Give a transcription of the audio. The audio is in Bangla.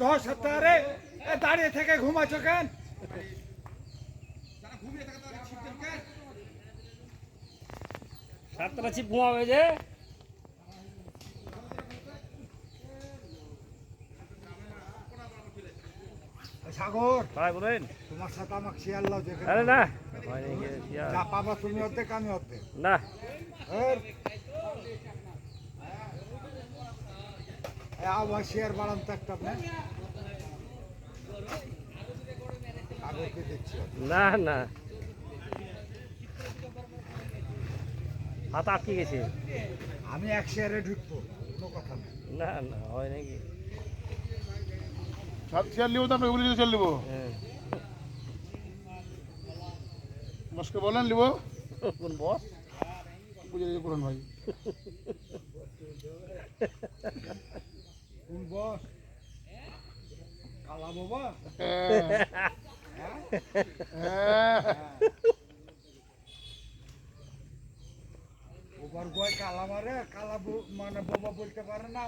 সপ্তাহে এ দাঁড়িয়ে থেকে ঘুমাচ্ছ কেন? সাতটা ছিপ ঘুমাবে যে? এ সাগর ভাই বলেন। তোমার সাথে আমাকে শেয়ার লাও যেখানে আরে না। নাকি যা পাবা তুমি অর্ধেক আমি অর্ধেক। না। আবার শেয়ার বাড়ান তো একটা না না। হাত আটকে গেছে। আমি এক শেয়ারে ঢুকবো কোনো কথা না। না হয় নাকি? সাত তো আমরা হ্যাঁ। বসকে বলেন কোন বস? বুঝে দিতে ভাই। কোন বস কালা বাবা হ্যাঁ। হ্যাঁ। ওবার গয় কালা মারে, কালা মানে বাবা বলতে পারে না